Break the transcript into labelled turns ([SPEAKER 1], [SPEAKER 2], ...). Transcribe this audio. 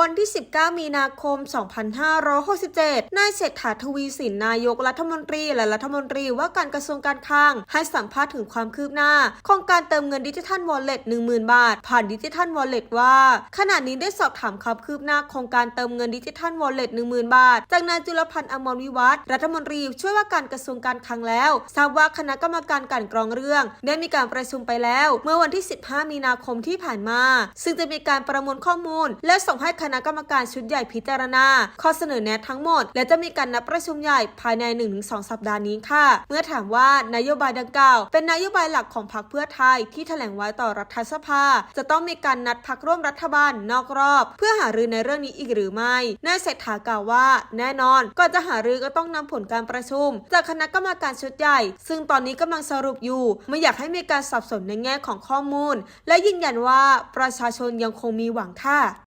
[SPEAKER 1] วันที่ 19 มีนาคม 2567 นายเศรษฐาทวีสินนายกรัฐมนตรีและรัฐมนตรีว่าการกระทรวงการคลังให้สัมภาษณ์ถึงความคืบหน้าโครงการเติมเงินดิจิทัลวอลเล็ต10,000 บาท ผ่านดิจิทัลวอลเล็ตว่า ขณะนี้ได้สอบถามความคืบหน้าโครงการเติมเงินดิจิทัลวอลเล็ต10,000 บาท จากนายจุลพันธ์อมรวิวัฒรัฐมนตรีช่วยว่าการกระทรวงการคลังแล้ว ทราบว่าคณะกรรมการกลันกรองเรื่อง ได้มีการประชุมไปแล้ว เมื่อวันที่ 15 มีนาคมที่ผ่านมา ซึ่งจะมีการประมวลข้อมูล และส่งให้คณะกรรมการชุดใหญ่พิจารณา ข้อเสนอแนะทั้งหมด และจะมีการนัดประชุมใหญ่ภายใน 1-2 สัปดาห์นี้ค่ะ เมื่อถามว่านโยบายดังกล่าว เป็นนโยบายหลักของพรรคเพื่อไทยที่แถลงไว้ต่อรัฐสภา จะต้องมีการนัดพักร่วมรัฐบาลนอกรอบ เพื่อหารือในเรื่องนี้อีกหรือไม่นายเศรษฐากล่าวว่า แน่นอนก่อนจะหารือก็ต้องนำผลการประชุม จากคณะกรรมการชุดใหญ่ ซึ่งตอนนี้กำลังสรุปอยู่ ไม่อยากให้มีการสับสนในแง่ของข้อมูล และยืนยันว่าประชาชนยังคงมีหวังค่ะ